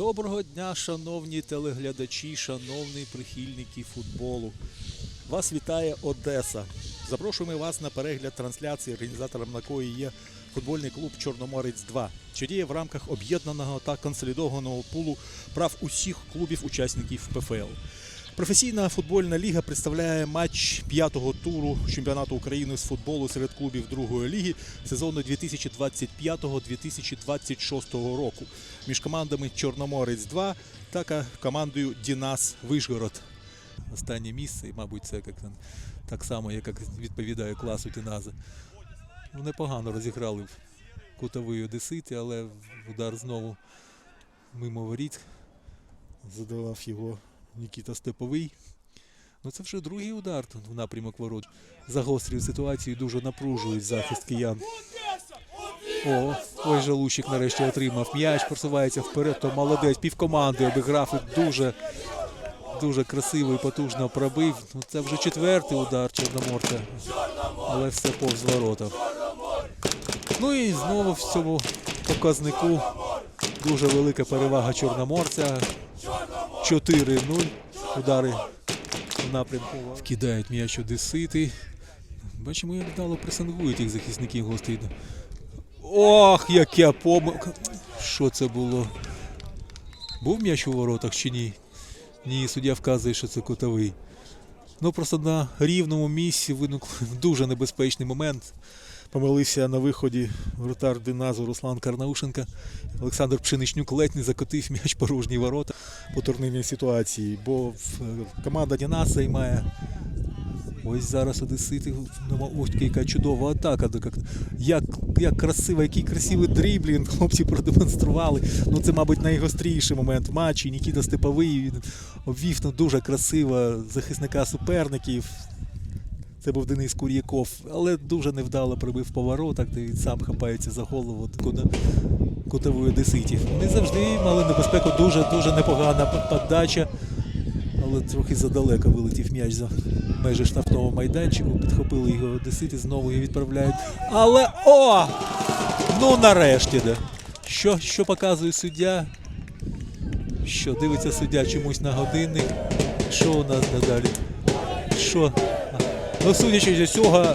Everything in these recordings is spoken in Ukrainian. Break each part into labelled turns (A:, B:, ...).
A: Доброго дня, шановні телеглядачі, шановні прихильники футболу. Вас вітає Одеса. Запрошуємо вас на перегляд трансляції, організатором якої є футбольний клуб Чорноморець 2, що діє в рамках об'єднаного та консолідованого пулу прав усіх клубів-учасників ПФЛ. Професійна футбольна ліга представляє матч п'ятого туру чемпіонату України з футболу серед клубів другої ліги сезону 2025-2026 року між командами Чорноморець 2 та командою Дінас Вишгород. Останнє місце, і, мабуть, це як, так само, як відповідає класу Дінази. Ну, непогано розіграли в кутовий Одесити, але удар знову мимо воріт. Задавав його Нікіта Степовий. Ну це вже другий удар в напрямок ворот. Загострює ситуацію, дуже напружують захист киян. О, ой, Жалущик нарешті отримав м'яч, просувається вперед, то молодець, півкоманди обіграв і дуже, дуже красиво і потужно пробив. Ну, це вже четвертий удар Чорноморця, але все повз ворота. Ну і знову в цьому показнику дуже велика перевага Чорноморця. 4-0. Удари в напрямку. Кидають м'яч Одесити. Бачимо, як вдало пресингують їх захисників гостей. Ох, яка помилка. Що це було? Був м'яч у воротах чи ні? Ні, суддя вказує, що це кутовий. Ну просто на рівному місці виник дуже небезпечний момент. Помилився на виході вратар Диназу Руслан Карнаушенка. Олександр Пшеничнюк ледь не закотив м'яч порожні ворота по турнірній ситуації, бо е, команда Дінас займає. Ось зараз Одесити. Ось яка чудова атака. Як, як красиво, який красивий дріблінг хлопці продемонстрували. Ну це, мабуть, найгостріший момент в матчі. Нікіта Степовий він обвів ну, дуже красиво захисника суперників. Це був Денис Кур'яков, але дуже невдало прибив поворотах, де він сам хапається за голову кутової одеситів. Вони завжди мали небезпеку, дуже-дуже непогана подача. Але трохи задалеко вилетів м'яч за межі штрафного майданчику. Підхопили його одесити, знову його відправляють. Але о! Ну нарешті, да. Що, що показує суддя? Що дивиться суддя чомусь на годинник? Що у нас надалі? Що? Ну, судячи з усього,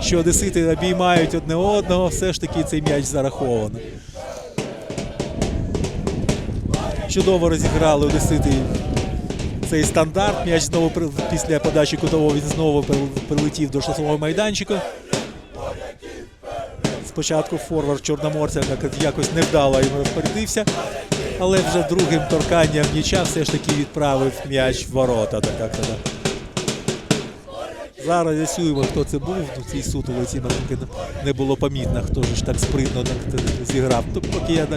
A: що одесити обіймають одне одного, все ж таки цей м'яч зараховано. Чудово розіграли одесити цей стандарт. М'яч знову після подачі кутового він знову прилетів до штрафного майданчика. Спочатку форвард Чорноморця якось невдало йому розпорядився, але вже другим торканням ніча все ж таки відправив м'яч в ворота. Так, як тоді. Зараз з'ясуємо, хто це був. Ну, цій маленьки не було помітно, хто ж так спритно зіграв. То поки я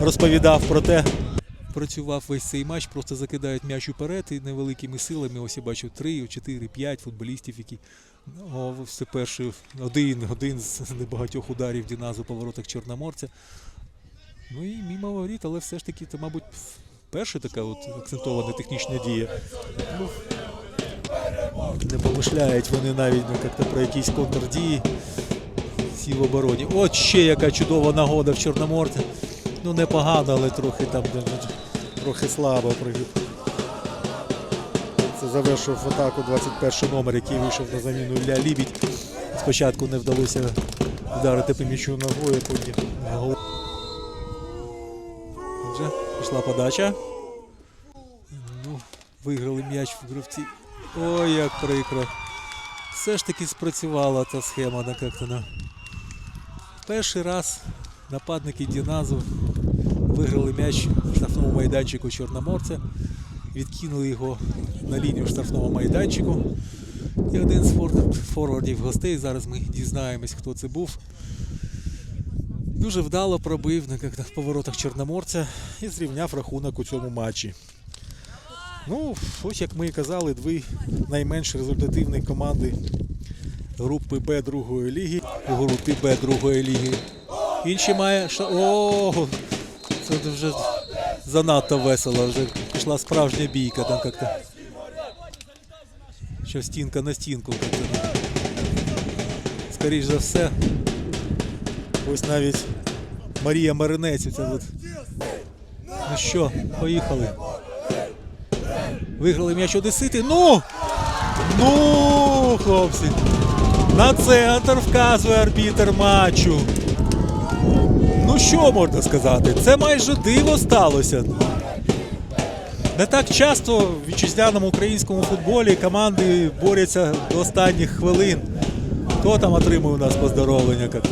A: розповідав про те, працював весь цей матч, просто закидають м'яч уперед і невеликими силами. Ось я бачу 3, 4, 5 футболістів, які о, все перший один, один з небагатьох ударів Діназу по воротах Чорноморця. Ну і мимо воріт, але все ж таки, це, мабуть, перша така от акцентована технічна дія. Ну, не помишляють вони навіть ну, як-то про якісь контрдії всі в обороні. От ще яка чудова нагода в Чорноморці. Ну непогано, але трохи там де- трохи слабо провів. Це завершив атаку 21 номер, який вийшов на заміну Ілля Лібідь. Спочатку не вдалося вдарити по м'ячу ногою, потім гол. Отже, пішла подача. Ну, виграли м'яч в гравці. Ой, як прикро. Все ж таки спрацювала та схема на як-то. Перший раз нападники Діназу виграли м'яч в штрафному майданчику Чорноморця, відкинули його на лінію штрафного майданчику. І один з форвардів гостей, зараз ми дізнаємось, хто це був. Дуже вдало пробив на поворотах Чорноморця і зрівняв рахунок у цьому матчі. Ну, ось як ми і казали, дві найменш результативні команди групи Б другої ліги. У групі Б другої ліги. Інші має. О, це вже занадто весело. Вже пішла справжня бійка там як-то. Що стінка на стінку. як-то. За все. Ось навіть Марія Маринець. Ну що, поїхали. Виграли м'яч Одесити. Ну! Ну, хлопці. На центр вказує арбітер матчу. Ну що можна сказати? Це майже диво сталося. Не так часто в вітчизняному українському футболі команди борються до останніх хвилин. Хто там отримує у нас поздоровлення, як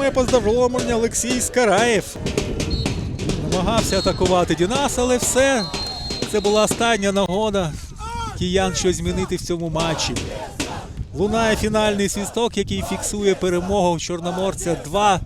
A: Отримає поздоровлення Олексій Скараєв. Намагався атакувати Дінас, але все. Це була остання нагода киян щось змінити в цьому матчі. Лунає фінальний свісток, який фіксує перемогу Чорноморця 2